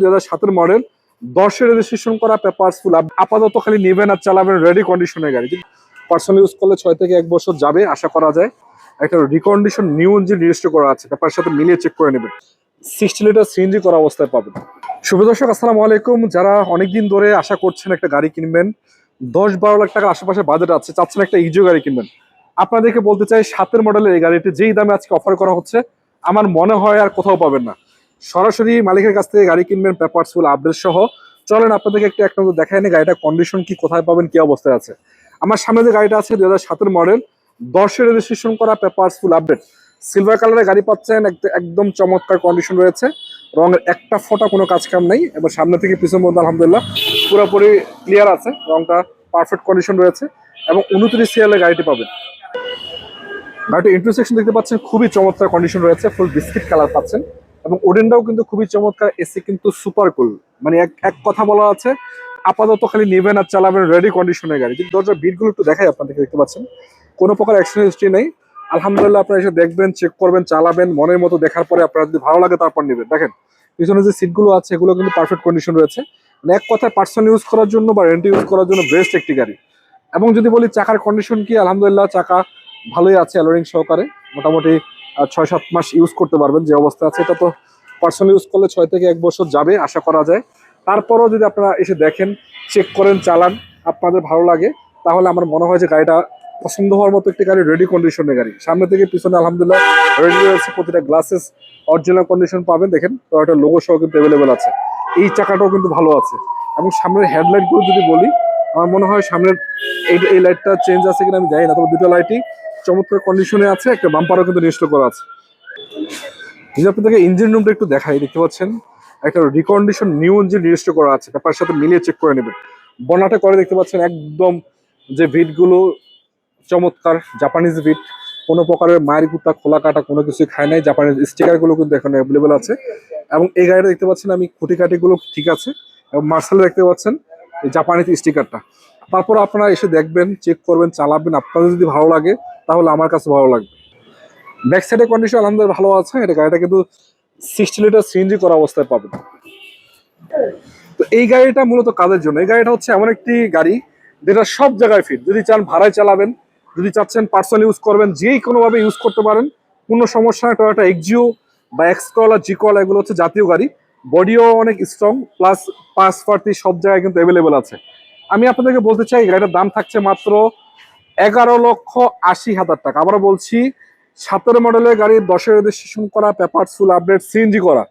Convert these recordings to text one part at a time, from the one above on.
দুই হাজার সাতের মডেল দশের রেজিস্ট্রেশন করা পেপারস ফুল আপাতত খালি নেবেন আর চালাবেন রেডি কন্ডিশনের গাড়ি। পার্সোনাল ইউজ করলে ছয় থেকে এক বছর যাবে, আশা করা যায়। একটা রিকন্ডিশন নিউ ইঞ্জিন রেজিস্টার করা আছে পেপার সাথে মিলিয়ে চেক করে নেবেন। সিক্সটি লিটার সিএনজি করা অবস্থায় পাবেন। শুভ দর্শক, আসসালামু আলাইকুম। যারা অনেকদিন ধরে আশা করছেন একটা গাড়ি কিনবেন দশ বারো লাখ টাকার আশেপাশে বাজেট আছে, চাচ্ছেন একটা ইজিও গাড়ি কিনবেন। আপনাদেরকে বলতে চাই, সাতের মডেলের এই গাড়িটি যেই দামে আজকে অফার করা হচ্ছে, আমার মনে হয় আর কোথাও পাবেন না। সরাসরি মালিকের কাছ থেকে গাড়ি কিনবেন পেপারস ফুল আপডেট সহ। চলেন, আপনাদেরকে একটু এক নজর দেখায় নি গাড়িটা কন্ডিশন কি, কোথায় পাবেন, কি অবস্থায় আছে। আমার সামনে যে গাড়িটা আছে, দুই হাজার মডেল দশের রেজিস্ট্রেশন করা পেপারস ফুল আপডেট সিলভার কালারের গাড়ি পাচ্ছেন, এক- একদম চমৎকার কন্ডিশন রয়েছে। রঙের একটা ফোঁটা কোনো কাজ কাম নেই এবং সামনে থেকে পিছন মধ্যে আলহামদুলিল্লাহ, পুরোপুরি ক্লিয়ার আছে, রংটা পারফেক্ট কন্ডিশন রয়েছে, এবং উনত্রিশ সিএলের গাড়িটি পাবেন। গাড়িটি ইন্টারসেকশন দেখতে পাচ্ছেন, খুবই চমৎকার কন্ডিশন রয়েছে ফুল বিস্কিট কালার পাচ্ছেন। এবং ওডেনটাও কিন্তু খুবই চমৎকার, এসি কিন্তু সুপার কুল মানে এক এক কথা বলা আছে, আপাতত খালি নেবেন আর চালাবেন রেডি কন্ডিশনের গাড়ি। যদি দরজার বিটগুলো একটু দেখাই আপনাদেরকে, দেখতে পাচ্ছেন? কোনো প্রকার অ্যাক্সিডেন্ট হিস্ট্রি নেই। আলহামদুলিল্লাহ, আপনারা এসে দেখবেন চেক করবেন, চালাবেন, মনের মতো দেখার পরে আপনার যদি ভালো লাগে তারপর নেবেন। দেখেন, পিছনে যে সিটগুলো আছে, এগুলো কিন্তু পারফেক্ট কন্ডিশন রয়েছে। মানে এক কথায় পার্সোনাল ইউজ করার জন্য বা রেন্ট ইউজ করার জন্য বেস্ট একটি গাড়ি। এবং যদি বলি, চাকার কন্ডিশন কি? আলহামদুলিল্লাহ, চাকা ভালোই আছে অ্যালোরিং সহকারে। মোটামুটি ছয় সাত মাস ইউজ করতে পারবেন যে অবস্থা আছে। এটা তো পার্সোনাল ইউজ করলে ছয় থেকে এক বছর যাবে, আশা করা যায়। তারপরও যদি আপনারা এসে দেখেন চেক করেন, চালান, আপনাদের ভালো লাগে, তাহলে আমার মনে হয় যে গাড়িটা পছন্দ হওয়ার মতো একটি গাড়ি রেডি কন্ডিশনের গাড়ি। সামনে থেকে পিছনে আলহামদুলিল্লাহ রেডি রয়েছে প্রতিটা গ্লাসেস অরিজিনাল কন্ডিশন পাবেন। দেখেন তো একটা লোগো সহ কিন্তু অ্যাভেলেবেল আছে। এই চাকাটাও কিন্তু ভালো আছে। এবং সামনের হেডলাইটগুলো যদি বলি, আমার মনে হয় সামনের এই এই লাইটটা চেঞ্জ আছে কিনা আমি জানি না, তবে দুটো লাইটই চমৎকার কন্ডিশনে আছে, একটা বাম্পারও কিন্তু নিশ্চিত করা আছে। যদি আপনাদেরকে ইঞ্জিন রুমটা একটু দেখাই, দেখতে পাচ্ছেন? একটা রিকন্ডিশন নিউ ইঞ্জিন রেজিস্টার করা আছে তারপর সাথে মিলিয়ে চেক করে নেবেন। বনাটে করে দেখতে পাচ্ছেন, একদম যে ভিটগুলো চমৎকার জাপানিজ ভিট। কোনো প্রকারের মায়ের কুত্তা, খোলা কাটা কোনো কিছু খায় নাই জাপানিজ স্টিকারগুলো কিন্তু এখানে অ্যাভেলেবেল আছে। এবং এই গাড়িটা দেখতে পাচ্ছেন, আমি খুঁটি কাটিগুলো ঠিক আছে, এবং মার্শালে দেখতে পাচ্ছেন জাপানিজ স্টিকারটা তারপর আপনারা এসে দেখবেন চেক করবেন, চালাবেন। আপনাদের যদি ভালো লাগে তাহলে আমার কাছে ভালো লাগবে। ব্যাক সাইডের কন্ডিশন আলহামদুলিল্লাহ ভালো আছে, এটা গাড়িটা কিন্তু সিক্সটি লিটার সিএনজি করা অবস্থায় পাবেন তো এই গাড়িটা মূলত কাদের জন্য। এই গাড়িটা হচ্ছে এমন একটি গাড়ি যেটা সব জায়গায় ফিট যদি চান ভাড়ায় চালাবেন, যদি চাচ্ছেন পার্সোনাল ইউজ করবেন, যেই কোনোভাবে ইউজ করতে পারেন, কোনো সমস্যা না টয়োটা এক্সিও বা এক্সকলা জিকলা এগুলো হচ্ছে জাতীয় গাড়ি। বডিও অনেক স্ট্রং প্লাস পাস পার্টি সব জায়গায় কিন্তু অ্যাভেলেবেল আছে। আমি আপনাদেরকে বলতে চাই গাড়িটার দাম থাকছে মাত্র এগারো লক্ষ আশি হাজার টাকা। আবার বলছি, সতেরো মডেলের গাড়ি, দশের রেজিস্ট্রেশন করা পেপার ফুল আপডেট সিএনজি করা।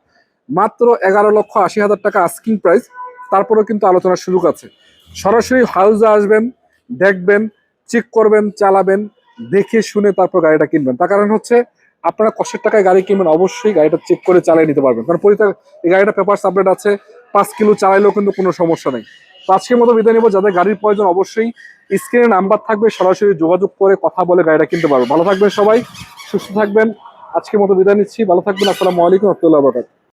মাত্র এগারো লক্ষ আশি হাজার টাকা আস্কিং প্রাইস তারপরেও কিন্তু আলোচনার সুযোগ আছে। সরাসরি হাউসে আসবেন, দেখবেন চেক করবেন, চালাবেন, দেখে শুনে তারপর গাড়িটা কিনবেন। তার কারণ হচ্ছে, আপনারা কষ্টের টাকায় গাড়ি কিনবেন, অবশ্যই গাড়িটা চেক করে চালিয়ে নিতে পারবেন। কারণ পরিতা এই গাড়িটা পেপার আপডেট আছে, পাঁচ কিলো চালাইলেও কিন্তু কোনো সমস্যা নেই। তো আজকের মতো বিদায় নেব। যাদের গাড়ির প্রয়োজন, অবশ্যই স্ক্রিনে নাম্বার থাকবে, সরাসরি যোগাযোগ করে কথা বলে গাড়িটা কিনতে পারব। ভালো থাকবেন সবাই, সুস্থ থাকবেন। আজকের মতো বিদায় নিচ্ছি। ভালো থাকবেন। আসসালামু আলাইকুম, রহমতুল্লাহ বরকাত